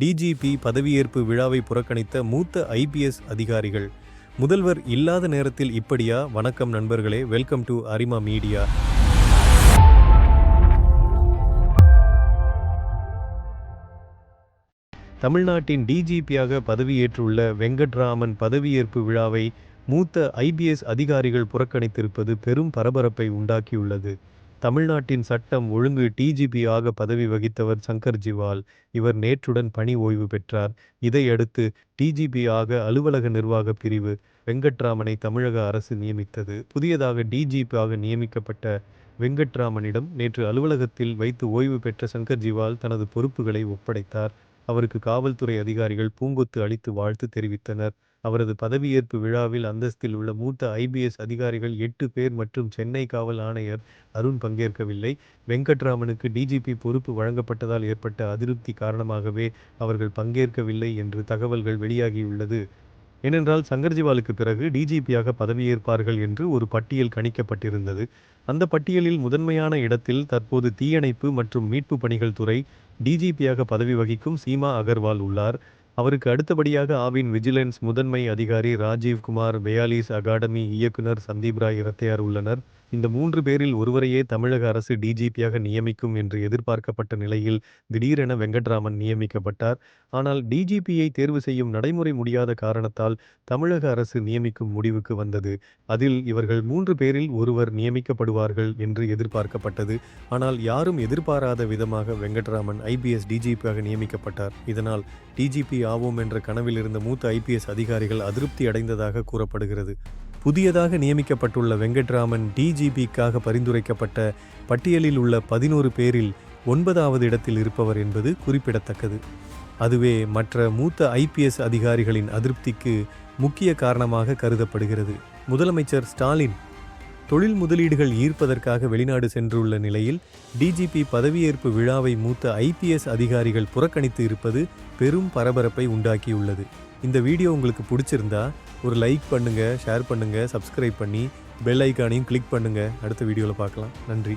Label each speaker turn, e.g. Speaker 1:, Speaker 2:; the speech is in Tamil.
Speaker 1: டிஜிபி பதவியேற்பு விழாவை புறக்கணித்த மூத்த ஐபிஎஸ் அதிகாரிகள். முதல்வர் இல்லாத நேரத்தில் இப்படியா? வணக்கம் நண்பர்களே வெல்கம் டு அரிமா மீடியா. தமிழ்நாட்டின் டிஜிபியாக பதவியேற்றுள்ள வெங்கட்ராமன் பதவியேற்பு விழாவை மூத்த ஐபிஎஸ் அதிகாரிகள் புறக்கணித்திருப்பது பெரும் பரபரப்பை உண்டாக்கியுள்ளது. தமிழ்நாட்டின் சட்டம் ஒழுங்கு டிஜிபி ஆக பதவி வகித்தவர் சங்கர் ஜிவால் இவர் நேற்றுடன் பணி ஓய்வு பெற்றார். இதையடுத்து டிஜிபி ஆக அலுவலக நிர்வாக பிரிவு வெங்கட்ராமனை தமிழக அரசு நியமித்தது. புதியதாக டிஜிபி ஆக நியமிக்கப்பட்ட வெங்கட்ராமனிடம் நேற்று அலுவலகத்தில் வைத்து ஓய்வு பெற்ற சங்கர் ஜிவால் தனது பொறுப்புகளை ஒப்படைத்தார். அவருக்கு காவல்துறை அதிகாரிகள் பூங்கொத்து அளித்து வாழ்த்து தெரிவித்தனர். அவரது பதவியேற்பு விழாவில் அந்தஸ்தில் உள்ள மூத்த ஐபிஎஸ் அதிகாரிகள் எட்டு பேர் மற்றும் சென்னை காவல் ஆணையர் அருண் பங்கேற்கவில்லை. வெங்கட்ராமனுக்கு டிஜிபி பொறுப்பு வழங்கப்பட்டதால் ஏற்பட்ட அதிருப்தி காரணமாகவே அவர்கள் பங்கேற்கவில்லை என்று தகவல்கள் வெளியாகியுள்ளது. ஏனென்றால் சங்கர்ஜிவாலுக்கு பிறகு டிஜிபியாக பதவியேற்பார்கள் என்று ஒரு பட்டியல் கணிக்கப்பட்டிருந்தது. அந்த பட்டியலில் முதன்மையான இடத்தில் தற்போது தீயணைப்பு மற்றும் மீட்பு பணிகள் துறை டிஜிபியாக பதவி வகிக்கும் சீமா அகர்வால் உள்ளார். அவருக்கு அடுத்தபடியாக ஆவின் விஜிலன்ஸ் முதன்மை அதிகாரி ராஜீவ் குமார் பெயாலிஸ் அகாடமி இயக்குனர் சந்தீப் ராய் இரத்தையார் உள்ளனர். இந்த மூன்று பேரில் ஒருவரையே தமிழக அரசு டிஜிபியாக நியமிக்கும் என்று எதிர்பார்க்கப்பட்ட நிலையில் திடீரென வெங்கட்ராமன் நியமிக்கப்பட்டார். ஆனால் டிஜிபியை தேர்வு செய்யும் நடைமுறை முடியாத காரணத்தால் தமிழக அரசு நியமிக்கும் முடிவுக்கு வந்தது. அதில் இவர்கள் மூன்று பேரில் ஒருவர் நியமிக்கப்படுவார்கள் என்று எதிர்பார்க்கப்பட்டது. ஆனால் யாரும் எதிர்பாராத விதமாக வெங்கட்ராமன் ஐபிஎஸ் டிஜிபியாக நியமிக்கப்பட்டார். இதனால் டிஜிபி ஆவோம் என்ற கனவில் இருந்த மூத்த ஐபிஎஸ் அதிகாரிகள் அதிருப்தி அடைந்ததாக கூறப்படுகிறது. புதியதாக நியமிக்கப்பட்டுள்ள வெங்கட்ராமன் டிஜிபிக்காக பரிந்துரைக்கப்பட்ட பட்டியலில் உள்ள பதினோரு பேரில் ஒன்பதாவது இடத்தில் இருப்பவர் என்பது குறிப்பிடத்தக்கது. அதுவே மற்ற மூத்த ஐபிஎஸ் அதிகாரிகளின் அதிருப்திக்கு முக்கிய காரணமாக கருதப்படுகிறது. முதலமைச்சர் ஸ்டாலின் தொழில் முதலீடுகள் ஈர்ப்பதற்காக வெளிநாடு சென்றுள்ள நிலையில் டிஜிபி பதவியேற்பு விழாவை மூத்த ஐபிஎஸ் அதிகாரிகள் புறக்கணித்து இருப்பது பெரும் பரபரப்பை உண்டாக்கியுள்ளது. இந்த வீடியோ உங்களுக்கு பிடிச்சிருந்தா ஒரு லைக் பண்ணுங்கள் ஷேர் பண்ணுங்கள் சப்ஸ்கிரைப் பண்ணி பெல் ஐக்கானையும் கிளிக் பண்ணுங்கள் அடுத்த வீடியோவில் பார்க்கலாம். நன்றி.